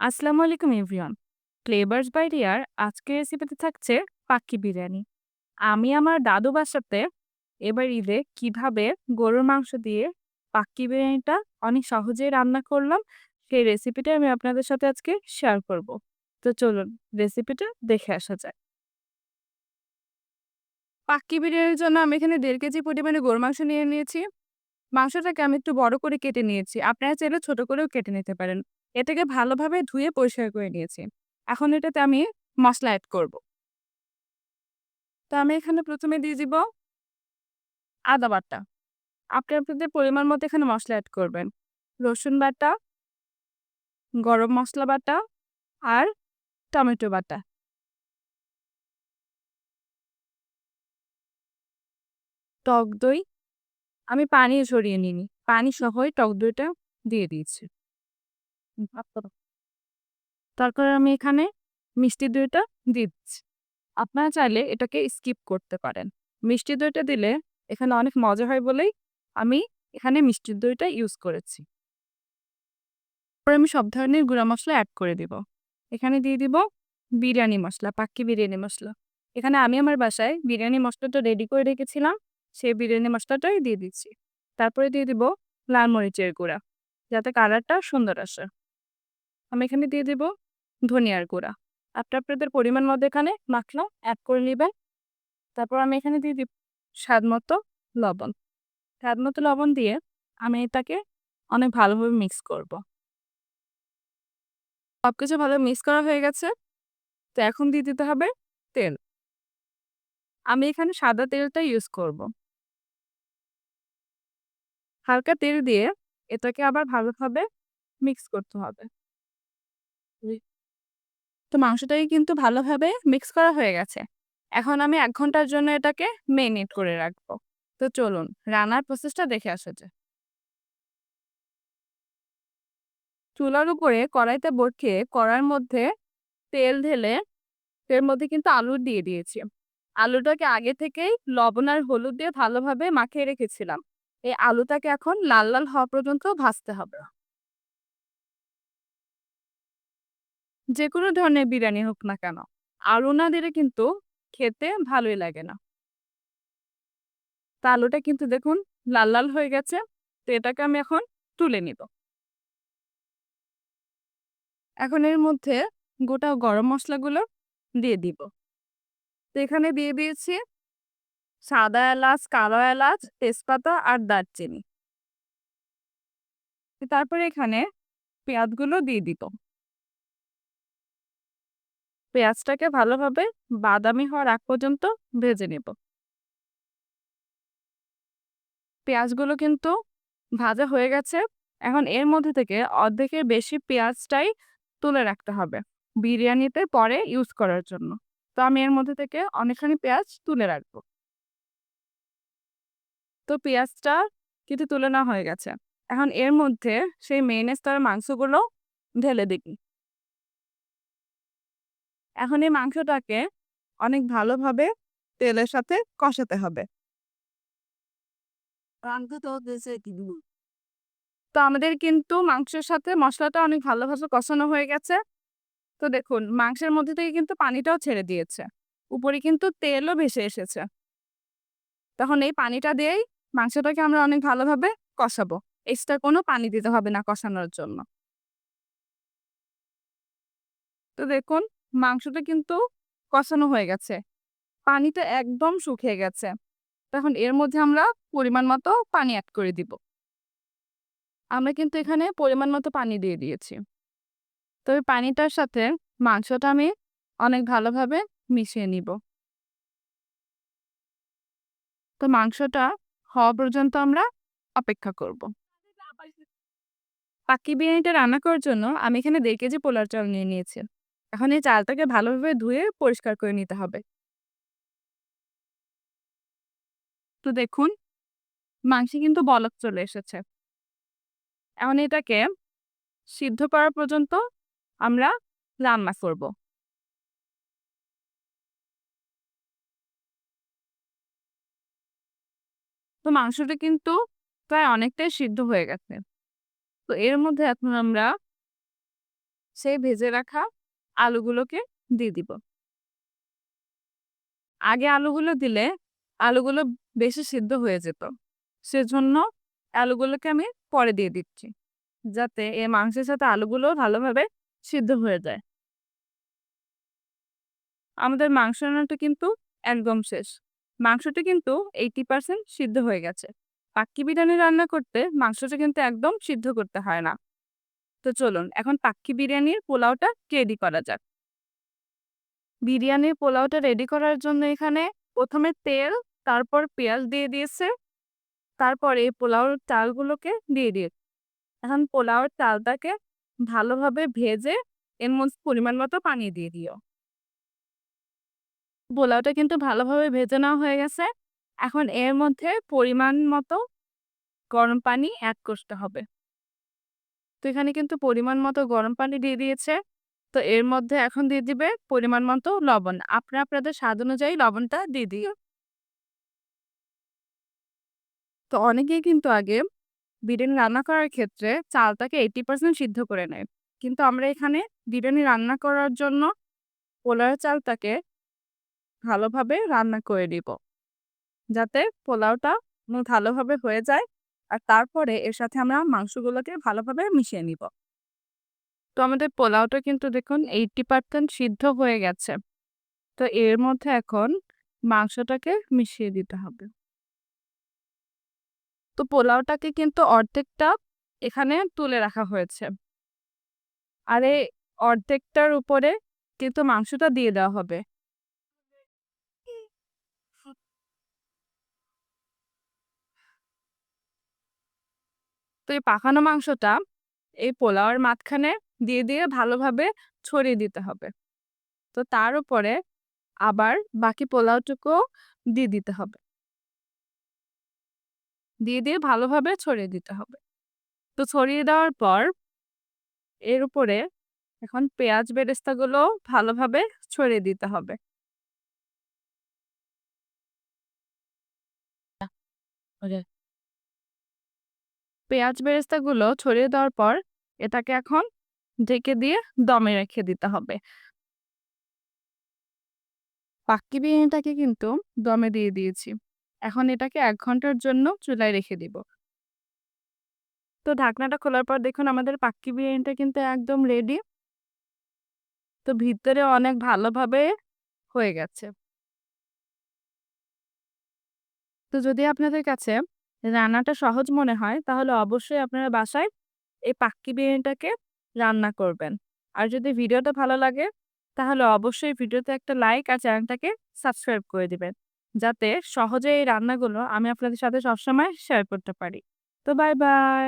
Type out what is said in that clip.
আসসালামু আলাইকুম, everyone. Flavours by রিয়ার আজকের রেসিপিতে থাকছে পাখি বিরিয়ানি। আমি আমার দাদু বাসাতে এবার ঈদে কীভাবে গরুর মাংস দিয়ে পাক্কি বিরিয়ানিটা অনেক সহজেই রান্না করলাম, সেই রেসিপিটা আমি আপনাদের সাথে আজকে শেয়ার করব। তো চলুন রেসিপিটা দেখে আসা যায় পাক্কি বিরিয়ানির জন্য আমি এখানে দেড় কেজি পরিমাণে গরুর মাংস নিয়ে নিয়েছি। মাংসটাকে আমি একটু বড় করে কেটে নিয়েছি। আপনারা চাইলে ছোট করেও কেটে নিতে পারেন। এটাকে ভালোভাবে ধুয়ে পরিষ্কার করে নিয়েছি। এখন এটাতে আমি মশলা অ্যাড করব। তো আমি এখানে প্রথমে দিয়ে দিব আদা বাটা। আপনি আপনাদের পরিমাণ মতো এখানে মশলা অ্যাড করবেন। রসুন বাটা, গরম মশলা বাটা আর টমেটো বাটা। টক দই আমি পানি ঝরিয়ে নিইনি। পানি সহই টক দইটা দিয়ে দিয়েছি। তারপর আমি এখানে মিষ্টি দইটা দিচ্ছি। আপনারা চাইলে এটাকে স্কিপ করতে পারেন। মিষ্টি দইটা দিলে এখানে অনেক মজা হয় বলেই আমি এখানে মিষ্টির দইটা ইউজ করেছি। তারপর আমি সব ধরনের গুঁড়া মশলা অ্যাড করে দিব। এখানে দিয়ে দিব বিরিয়ানি মশলা, পাক্কি বিরিয়ানি মশলা। এখানে আমি আমার বাসায় বিরিয়ানি মশলাটা রেডি করে রেখেছিলাম, সেই বিরিয়ানি মশলাটাই দিয়ে দিচ্ছি। তারপরে দিয়ে দিব লাল মরিচের গুঁড়া, যাতে কালারটা সুন্দর আসে। আমি এখানে দিয়ে দিব ধনিয়ার গুঁড়া। আপনি আপনাদের পরিমাণ মতো এখানে মাখলা অ্যাড করে নেবেন। তারপর আমি এখানে দিয়ে দিব স্বাদ মতো লবণ। স্বাদ মতো লবণ দিয়ে আমি এটাকে অনেক ভালোভাবে মিক্স করব। সব কিছু ভালো মিক্স করা হয়ে গেছে। তো এখন দিয়ে দিতে হবে তেল। আমি এখানে সাদা তেলটা ইউজ করব। হালকা তেল দিয়ে এটাকে আবার ভালোভাবে মিক্স করতে হবে। তো মাংসটাকে কিন্তু ভালোভাবে মিক্স করা হয়ে গেছে। এখন আমি এক ঘণ্টার জন্য এটাকে মেরিনেট করে রাখব। তো চলুন, রান্নার প্রসেসটা দেখে আসা যায় চুলার উপরে কড়াইতে বসিয়ে কড়ার মধ্যে তেল ঢেলে এর মধ্যে কিন্তু আলু দিয়ে দিয়েছি। আলুটাকে আগে থেকেই লবণ আর হলুদ দিয়ে ভালোভাবে মাখিয়ে রেখেছিলাম। এই আলুটাকে এখন লাল লাল হওয়া পর্যন্ত ভাজতে হবে। যে কোনো ধরনের বিরিয়ানি হোক না কেন, আর না দিলে কিন্তু খেতে ভালোই লাগে না। তা আলুটা কিন্তু দেখুন লাল লাল হয়ে গেছে, তো এটাকে আমি এখন তুলে নিব। এখন এর মধ্যে গোটা গরম মশলাগুলো দিয়ে দিব। তো এখানে দিয়ে দিয়েছি সাদা এলাচ, কালো এলাচ, তেজপাতা আর দারচিনি। তারপরে এখানে পেঁয়াজগুলো দিয়ে দিব। পেঁয়াজটাকে ভালোভাবে বাদামি হওয়ার আগ পর্যন্ত ভেজে নেব। পেঁয়াজগুলো কিন্তু ভাজা হয়ে গেছে। এখন এর মধ্যে থেকে অর্ধেকের বেশি পেঁয়াজটাই তুলে রাখতে হবে বিরিয়ানিতে পরে ইউজ করার জন্য। তো আমি এর মধ্যে থেকে অনেকখানি পেঁয়াজ তুলে রাখব। তো পেঁয়াজটা কিন্তু তুলে নেওয়া হয়ে গেছে। এখন এর মধ্যে সেই মেয়নেজ তার মাংসগুলো ঢেলে দিবি। এখন এই মাংসটাকে অনেক ভালোভাবে তেলের সাথে কষাতে হবে। তো আমাদের কিন্তু মাংসের সাথে মশলাটা অনেক ভালোভাবে কষানো হয়ে গেছে। তো দেখুন মাংসের মধ্যে থেকে কিন্তু পানিটাও ছেড়ে দিয়েছে। উপরে কিন্তু তেলও ভেসে এসেছে। তখন এই পানিটা দিয়েই মাংসটাকে আমরা অনেক ভালোভাবে কষাবো। এক্সট্রা কোনো পানি দিতে হবে না কষানোর জন্য। তো দেখুন মাংসটা কিন্তু কষানো হয়ে গেছে। পানিটা একদম শুকিয়ে গেছে। তখন এর মধ্যে আমরা পরিমাণ মতো পানি অ্যাড করে দিব। আমরা কিন্তু এখানে পরিমাণ মতো পানি দিয়ে দিয়েছি। তবে পানিটার সাথে মাংসটা আমি অনেক ভালোভাবে মিশিয়ে নিব। তো মাংসটা হওয়া পর্যন্ত আমরা অপেক্ষা করব। পাকি বিরিয়ানিটা রান্না করার জন্য আমি এখানে দেড় কেজি পোলার চাল নিয়ে নিয়েছি। এখন এই চালটাকে ভালোভাবে ধুয়ে পরিষ্কার করে নিতে হবে। তো দেখুন, মাংসে কিন্তু বলক চলে এসেছে। এখন এটাকে সিদ্ধ করা পর্যন্ত আমরা রান্না করব। তো মাংসটা কিন্তু প্রায় অনেকটাই সিদ্ধ হয়ে গেছে। তো এর মধ্যে এখন আমরা সেই ভেজে রাখা আলুগুলোকে দিয়ে দিব। আগে আলুগুলো দিলে আলুগুলো বেশি সিদ্ধ হয়ে যেত। সেজন্য আলুগুলোকে আমি পরে দিয়ে দিচ্ছি, যাতে এ মাংসের সাথে আলুগুলো ভালোভাবে সিদ্ধ হয়ে যায়। আমাদের মাংস রান্নাটা কিন্তু একদম শেষ। মাংসটা কিন্তু এইটি পার্সেন্ট সিদ্ধ হয়ে গেছে। পাক্কি বিরিয়ানি রান্না করতে মাংসটা কিন্তু একদম সিদ্ধ করতে হয় না। তো চলুন, এখন পাক্কি বিরিয়ানির পোলাওটা রেডি করা যাক। বিরিয়ানির পোলাওটা রেডি করার জন্য এখানে প্রথমে তেল, তারপর পেঁয়াজ দিয়ে দিয়েছে, তারপরে পোলাওর চালগুলোকে দিয়ে দিয়ে এখন পোলাওর চালটাকে ভালোভাবে ভেজে এর মধ্যে পরিমাণ মতো পানি দিয়ে দিও। পোলাওটা কিন্তু ভালোভাবে ভেজে নেওয়া হয়ে গেছে, এখন এর মধ্যে পরিমাণ মতো গরম পানি অ্যাড করতে হবে। তো এখানে কিন্তু পরিমাণ মতো গরম পানি দিয়ে দিয়েছে। তো এর মধ্যে এখন দিয়ে দিবে পরিমাণ মতো লবণ। আপনারা আপনাদের স্বাদ অনুযায়ী লবণটা দিয়ে দিও। তো অনেকেই কিন্তু আগে বিরিয়ানি রান্না করার ক্ষেত্রে চালটাকে এইটি পার্সেন্ট সিদ্ধ করে নেয়। কিন্তু আমরা এখানে বিরিয়ানি রান্না করার জন্য পোলাও চালটাকে ভালোভাবে রান্না করে দিব যাতে পোলাওটা ভালোভাবে হয়ে যায়। আর তারপরে এর সাথে আমরা মাংসগুলোকে ভালোভাবে মিশিয়ে নিব। তো আমাদের পোলাওটা কিন্তু দেখুন এইটটি পার্সেন্ট সিদ্ধ হয়ে গেছে। তো এর মধ্যে এখন মাংসটাকে মিশিয়ে দিতে হবে। তো পোলাওটাকে কিন্তু অর্ধেকটা এখানে তুলে রাখা হয়েছে। আর এই অর্ধেকটার উপরে কিন্তু মাংসটা দিয়ে দেওয়া হবে। তো এই পাকানো মাংসটা এই পোলাওয়ের মাঝখানে দিয়ে দিয়ে ভালোভাবে ছড়িয়ে দিতে হবে। তো তার উপরে আবার বাকি পোলাওটুকু দিয়ে দিতে হবে। দিয়ে দিয়ে ভালোভাবে ছড়িয়ে দিতে হবে। তো ছড়িয়ে দেওয়ার পর এর উপরে এখন পেঁয়াজ বেরেস্তাগুলো ভালোভাবে ছড়িয়ে দিতে হবে। পেঁয়াজ বেরেস্তাগুলো ছড়িয়ে দেওয়ার পর এটাকে এখন ঢেকে দিয়ে দমে রেখে দিতে হবে। পাক্কি বিরিয়ানিটাকে কিন্তু দমে দিয়ে দিয়েছি। এখন এটাকে এক ঘণ্টার জন্য চুলায় রেখে দিব। তো ঢাকনাটা খোলার পর দেখুন আমাদের পাক্কি বিরিয়ানিটা কিন্তু একদম রেডি তো ভিতরে অনেক ভালোভাবে হয়ে গেছে। তো যদি আপনাদের কাছে রান্নাটা সহজ মনে হয়, তাহলে অবশ্যই আপনারা বাসায় এই পাক্কি বিরিয়ানিটাকে রান্না করবেন। আর যদি ভিডিওটা ভালো লাগে, তাহলে অবশ্যই ভিডিওতে একটা লাইক আর চ্যানেলটাকে সাবস্ক্রাইব করে দিবেন। যাতে সহজে এই রান্নাগুলো আমি আপনাদের সাথে সবসময় শেয়ার করতে পারি। তো বাই বাই!